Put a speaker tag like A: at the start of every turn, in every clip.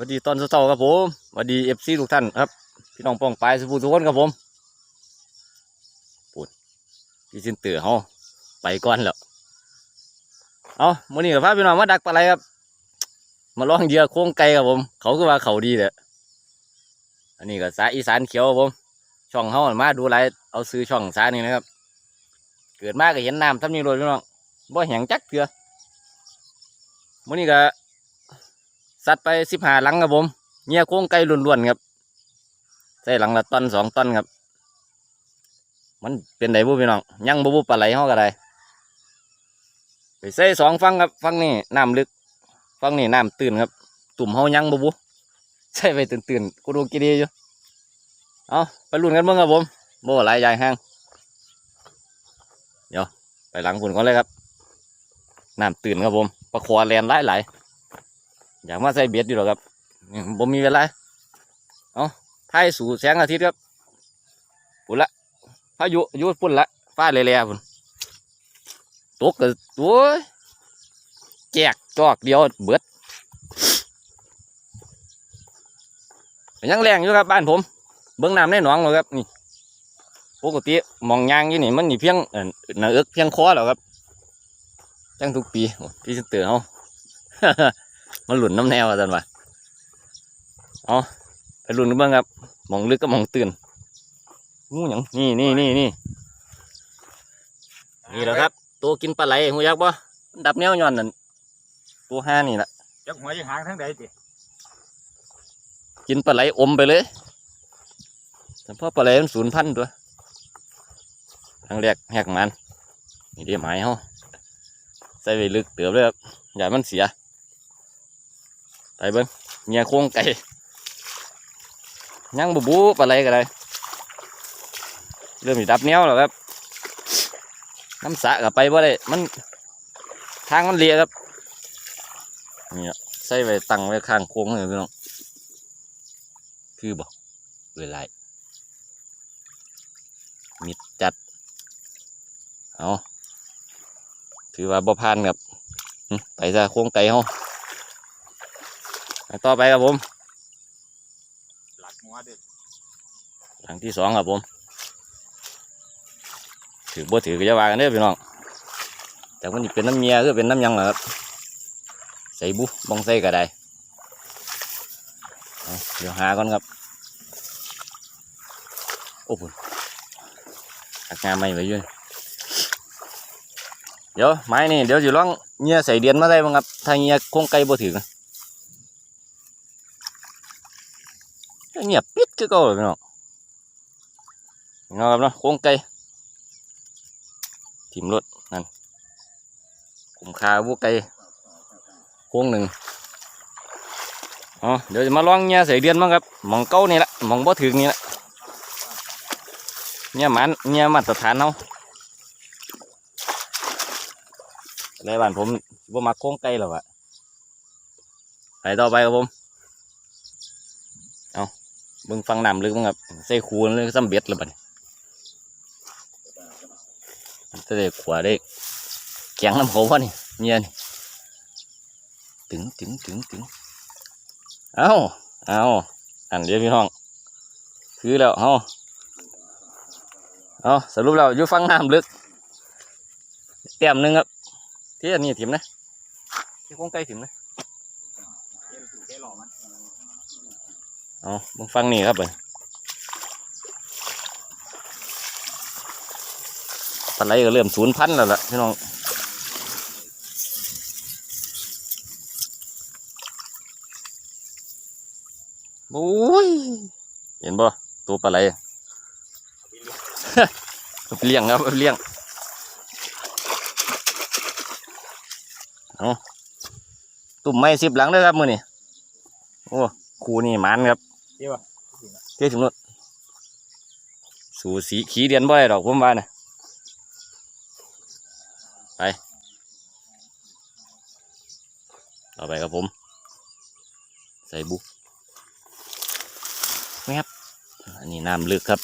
A: วัสดีตอนเช้าครับผมสวัสดีเอฟซีทุกท่านครับ พี่น้องป้องปลายสุภูทุกคนครับผมปุ่นพี่สินเตือเฮาไปก่อนแล้วเอามื่อนี้กับพาพี่น้องมาดักปลาไหลครับ มาล่องเหยื่อโค้งไก่ครับผม เขาคือว่าเขาดีเลยอันนี้ก็สายอีสานเขียวครับผม ช่องเฮามาดูไรเอาซื้อช่องสายนี่นะครับ เกิดมากก็เห็นน้ำทำนี่เลยพี่น้องบ่แหงจักเถื่อมื่อนี้ก็ สัตว์ไปสิบห้าหลังครับผมเงี้ยโค้งไก่ล้วนๆครับใส่หลังละตันสองตันครับ มันเป็นไดบุพี่น้องยังบุบุปลาไหลห้อก็ได้ไปใส่สองฟังครับฟังนี่น้ำลึกฟังนี่น้ำตื่นครับ ตุ่มเฮายังบุบุใส่ไปตื่นๆกูดูกี่ดีอยู่เอาไปลุ้นกันบ้างครับผมโบ่หลายใหญ่ห้างเดี๋ยวไปหลังฝุ่นก่อนเลยครับน้ำตื่นครับผมปลาคอแลนหลายหลาย อยากมาใส่เบ็ดอยู่หรอกครับนี่บ่มีเวลาเอาไทยสู่แสงอาทิตย์ครับปุ่นละพายุยุปุ่นละฟ้าเละๆปุ่นตกก็โอ้ยแจกจอกเดียวเบิดยังแรงอยู่ครับบ้านผม เบื้องน้ำในหนองเลยครับนี่ปกติมองยางอยู่นี่มันนี่เพียงเอ่อหนาเอิกเพียงคอแล้วครับจังทุกปีพี่เตือนเขา มันหลุนน้ำแนวอาจารย์วะเอาไปหลุนกันบ้างครับหมองลึกก็มองตื่นงูหยังนี่นี่นี่นี่นี่แหละครับ ตัวกินปลาไหลหูยักษ์บ่มันดับแนวย้อนนั่นตัวห้านี่แหละ
B: จักหัวยังหางทั้งใดติ
A: กินปลาไหลอมไปเลยแต่พอปลาไหลมันสูญพันธุ์ตัวครั้งแรกแหกมันนี่เดียวหมายเขาใส่ไปลึกเติบเลยครับอย่ามันเสีย ไปเบิ้งเงียโค้งไก่ยังบูบูปลาไหลก็ได้เริ่มดับแนวแล้วครับน้ำสะกับไปบ่ได้มันทางมันเลียครับนี่ใส่ไว้ตั้งไว้ข้างโค้งเลยพี่น้องคือบอกเวลามิดจัดเอาถือว่าบ่พานครับไปซะโค้งไก่เฮา ต่อไปครับผม
B: หลักหัวเด็ด
A: หลังที่สองครับผม ถือบ่ถือก็จะว่ากันเด้อพี่น้องจากมันสิเป็นน้ำเมียคือเป็นน้ำหยังเหรอครับ ใส่บุบองใส่ก็ได้เอาเดี๋ยวหาก่อนครับ โอ้โหหักงานไม่ไว้อยืนเดี๋ยวไม้นี่เดี๋ยวจะลองเงียใส่เดียนมาได้บ้างครับ ถ้าเงียคงไกลบ่ถือนะ เงียบปิดคือเก่าเลยพี่น้องพี่น้องครับเนาะโค้งไก่ถิ่มรถนั่นขุมคาวัวไก่โค้งหนึ่งอ๋อเดี๋ยวจะมาลองเงียใส่เดือนบ้างครับหมองเก้านี่แหละหมองบ่ถึงนี่แหละเงียมันเงียมาตรฐานเนาเลยบ้านผมบ่มาโค้งไก่หรอกอะไปต่อไปครับผมเอา บิ่งฟังน้ำลึกมั้งครับใส่คูนเลยซ้ำเบ็ดเลยบัดนี้จะได้ขวาได้แกงน้ำเขาวะนี่เนี่ยนี่ถึงถึงถึงถึงเอาเอาอันเดียวพี่น้อง คือแล้วเอาเอาสรุปแล้วอยู่ฟังน้ำลึกเต็มหนึ่งครับที่อันนี้ถิ่มนะที่คงใกล้ถิ่มนะ
B: เอ็นเทหล่อมัน
A: เอามึงฟังนี่ครับเบิ่งปลาไหลก็เริ่มศูนย์พันธุ์แล้วล่ะพี่น้องโอ้ย เห็นบ่ตัวปลาไหลเอาไปเลี้ยงครับเลี้ยงเอาตุ่มไม้สิบหลังเลยครับมือนี่โอ้ครูนี่มันครับ
B: เทียว
A: เที่ยวถึงนู้นสูสีขี่เดียนบ่ได้ดอกผมว่านะไปต่อไปครับผม ใส่บุกแมบอันนี้น้ำลึกครับ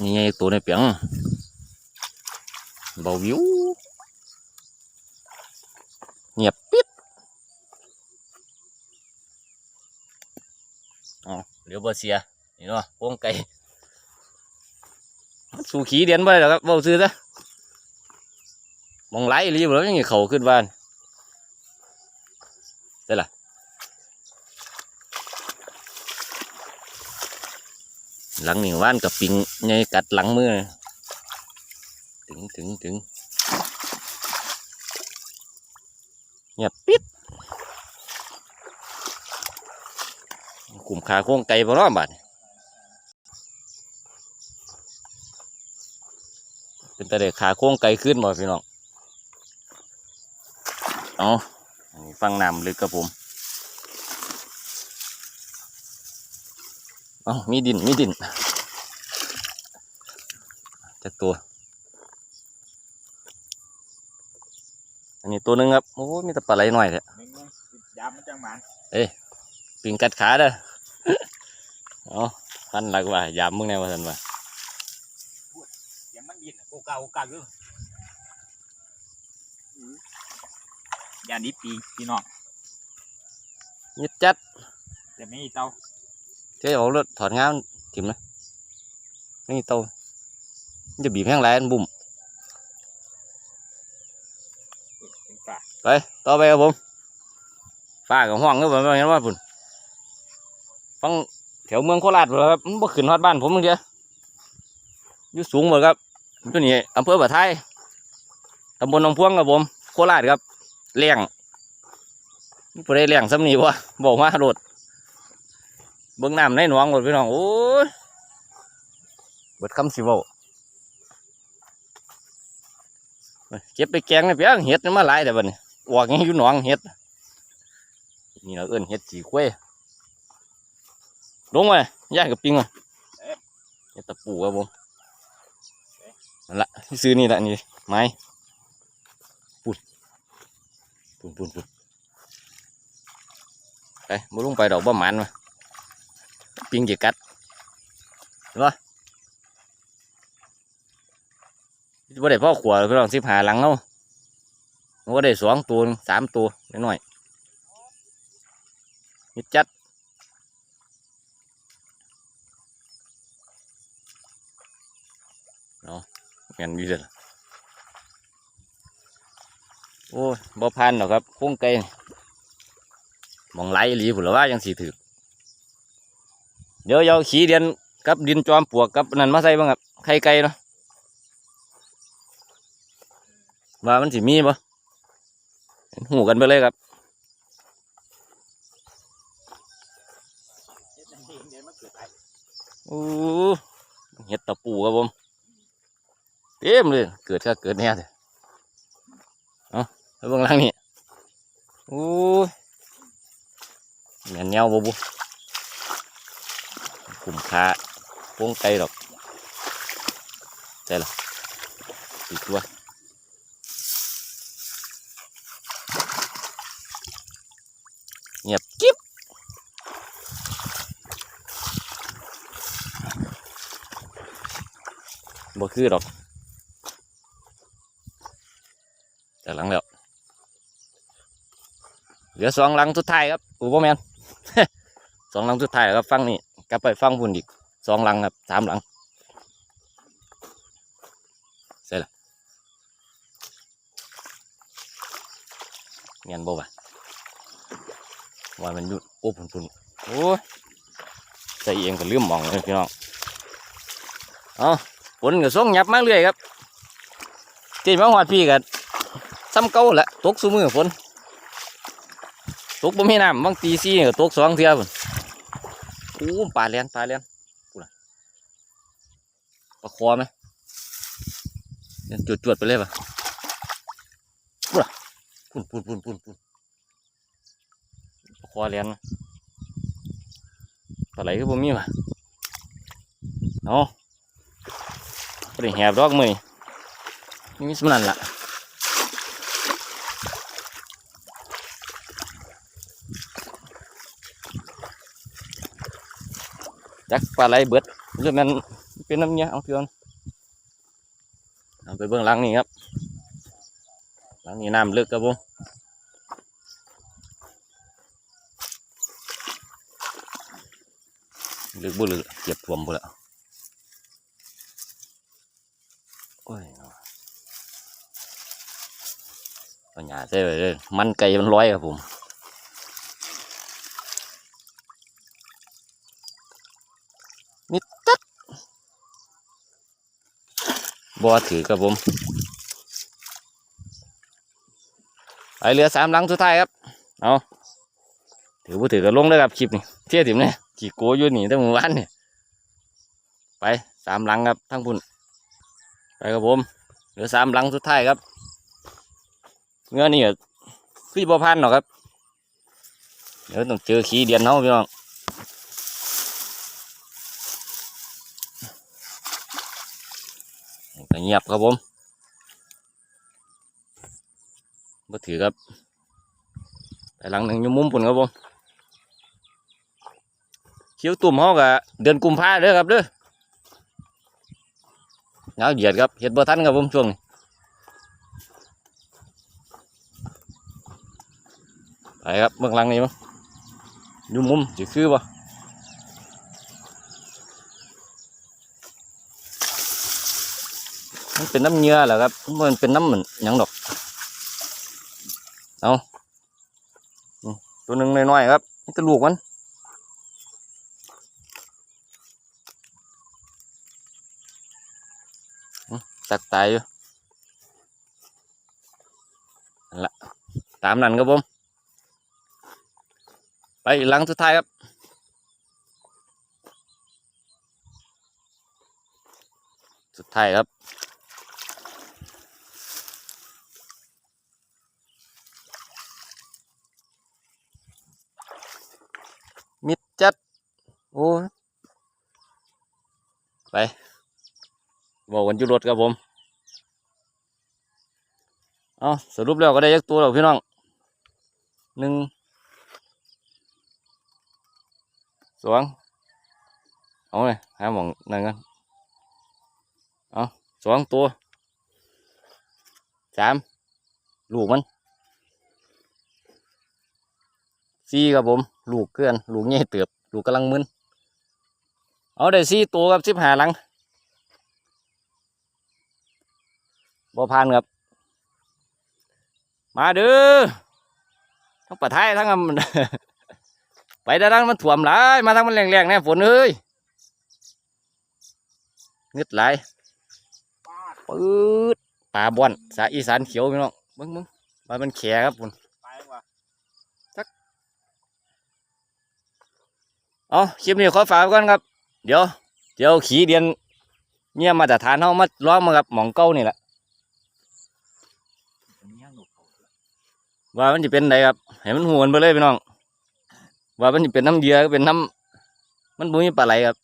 A: นี่ไงตัวในเปียงเบาวิวเงียบปิด เหลือบ่เสียนี่เนาะโค้งไก่สู่ขี่เดียนไปแล้วครับเบาซื้อซะมองไหลอีหรีบแล้วยังไงเขาขึ้นบ้านได้ล่ะหลังนี่ว่านกับปิงไงกัดหลังมือถึงถึงถึงเงียบปิด กลุ่มขาโค้งไก่บ่เน้อบาดนี้เป็นแต่เด็กขาโค้งไก่ขึ้นบ่พี่น้องเอาอันนี้ฟังน้ำลึกกับผมเอามีดิน มีดินจากตัว อันนี้ตัวหนึงครับ โอ้ยมีแต่ปลาไหลหน่อยแท้
B: หนึ่งหนึ่งยามมันจังหมัน
A: ปิงกัดขาเด้อ เอาพันหลักว่ายามมึงแน่ว่าสันว่า
B: เสียงมันบินโกกาโกกาอยู่ยานนี้ปีพี่น้อง
A: ยิดจัด
B: แต่ไม่มีเตา
A: เจ๊เอารถถอดงามถิ่มนะนี่โตมันจะบีบแห้งไรอันบุ่ม
B: เป็นฝา
A: ไปต่อไปครับผมฟ้ากับห้องก็แบบนี้ว่าปุ่นฟัง แถวเมืองโคราชพุ่นล่ะครับมันบ่ขึ้นฮอดบ้านผมมึงเดียวอยู่สูงหมดครับตัวนี้อำเภอบ่อไทยตำบลหนองพวงครับผม โคราชครับเลี้ยงบ่ได้เลี้ยงซ้ำนี่วะบอกมาโดดเบิ่งน้ำในหนองหมดพี่น้องโอ้ยเบิดคำสิเว้าเก็บไปแกงเลยเพียงเห็ดมาหลายแต่บัดนี้ออกยังอยู่หนองเห็ดนี่เราเอิ้นเห็ดสีกล้วย ลงมาย่างกับปิงอะเห็ดตะปูครับผมนั่นละที่ซื้อนี่แหละนี่ไม้ปุ่นปุ่นปุ่นปุ่นไปบ่ลงไปดอกบ่หมันมาปิงจะกัดเห็นปะบ่ได้พ่อขวดพี่น้องสิบหาหลังเอามันก็ได้สองตัวสามตัวน้อยๆนิดจัด เงินดีเลยโอ้ยบ่พันหรอกครับโค้งไก่มองไหลหลีผุนละว่ายังสีถือเดี๋ยวเอาขี้เดียนกับดินจอมปวกกับนั่นมาใส่บ้างครับไข่ไก่เนาะว่ามันสิมีบ่หูกันไปเลยครับ
B: เฮ็ดนั่นเองเดี๋ยวมันเกิดอะไร
A: โอ้เห็ดตะปูครับผม เต็มเลย เกิดก็เกิดแน่เลยเอาไปเบื้องหล่างนี่โอ้ยแม่นแนวบ่บุกลุ่มขาโป้งไกลดอกใช่หรออีกตัวเงียบกิ๊บบ่คือดอก แต่หลังแล้วเหลือสองหลังสุดท้ายครับอูบ่แมนสองหลังสุดท้ายครับฟังนี่กลับไปฟังพุ่นอีกสองหลังครับสามหลังเสร็จละเงียนบ่วะว่ามันยุดโอ้พุ่นพุ่นโอ้ยใส่เองก็ลืมมองเลยพี่น้องเอฝนก็ส่งหยับมากเรื่อยครับที่มาหอดพี่กัน ซ้ำเก่าแหละตกสูมือฝนตกบ่มีน้ำบางตีสี่ก็ตกสองเทื่อพุ่นอู้ปลาเลียนปลาเลียนพูนะปลาคอไหมเลียนจวดๆไปเลยป่ะพูดน่ะพุ่นพุ่นพุ่นพุ่นพุ่นปลาคอเลียนนะปลาไหลก็บ่มีป่ะเอาบริแหบดอกมือนี่มีสำนันละ จักปลาไหลเบิดหรือมันเป็นน้ำเนี้ยเอาเพื่อนเอาไปเบื้องหลังนี่ครับหลังนี้น้ำลึกครับผมลึกบ่ลึกเก็บท่วมบ่ละโอ้ยเนาะเอาหญ้าใส่เลยมันไก่มันร้อยครับผม มิดตัดบ่ถือครับผมไปเหลือสามหลังสุดท้ายครับ เอาถือบ่ถือก็ลงเลยครับคลิปนี้เที่ยถิ่มเนี่ยขี่โกอยู่นี่ตั้งเมื่อวานนี่ไปสามหลังครับทั้งพุ่นไปครับผมเหลือสามหลังสุดท้ายครับเงื่อนี่ก็คือบ่พันหรอกครับเดี๋ยวต้องเจอขี้เดียนเนาพี่น้อง ก็เงียบครับผมบ่ถือครับไปหลังหนึ่งยู่มุมปุ่นครับผมเขียวตุ่มเขากะเดือนกุมภาเด้อครับเด้อหนาวเหยียดครับเห็ดบ่ทันครับผมช่วงนี้ไปครับเบื้องหลังนี่มั้งยู่มุมจะคือบ่ มันเป็นน้ำเหงื่อเหรอครับมันเป็นน้ำเหมือนยังดอกเอาตัวหนึ่งน้อยๆครับนี่ตัวลูกมันอื้อสักตายอยู่ละตามนั้นครับผม ไปหลังสุดท้ายครับสุดท้ายครับ มิดจัด โอ้ยไปบอกวันจุรถครับผม เอาสรุปแล้วก็ได้ยักตัวแล้วพี่น้องหนึ่งสองเอาเลยหาหมองนั่นกันเอาสองตัวสามลูกมันสี่ครับผม ลูกเกลื่อน ลูกใหญ่เติบ ลูกกำลังมึน เอาได้สี่ตัวครับสิบห้าหลังบ่ผ่านครับ มาเด้อทั้งปะไทยทั้งไปด้านนั้นมันถ่วมหลายมาทั้งมันแรงๆแน่ฝนเอ้ยเงึดหลาย
B: ป้าด
A: ปื๊ดปลาบอนสายอีสานเขียวพี่น้องมึงมึงมามันแข็ครับคุณเอาคลิปนี้ขอฝากไว้ก่อนครับ เดี๋ยว เดี๋ยวขี่เดียนเนี่ยมาแต่ฐานเฮามาล้อมมากับหมองเก้านี่แหละว่ามันจะเป็นไงครับให้มันหวนไปเลยพี่น้อง ว่ามันจะเป็นน้ำเยือก็เป็นน้ำมันบุญปลาไหลครับ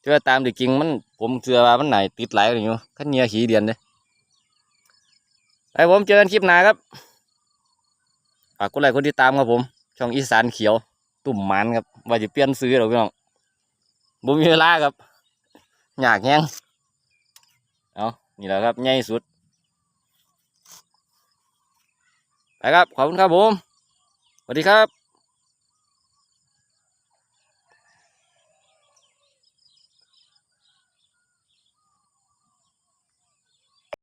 A: เชื่อตามที่จริงมันผมเชื่อว่ามันไหนติดไหลอยู่ขั้นเนียขี่เดียนเลยไปผมเจอกันคลิปหน้าครับฝากกดไลค์กดติดตามครับผม ช่องอีสานเขียว ตุ่มมันครับ ว่าจะเปลี่ยนซื้อหรอพี่น้อง บ่มีเวลาครับอยากแห้งเอานี่แหละครับใหญ่สุดไปครับ ขอบคุณครับผมสวัสดีครับ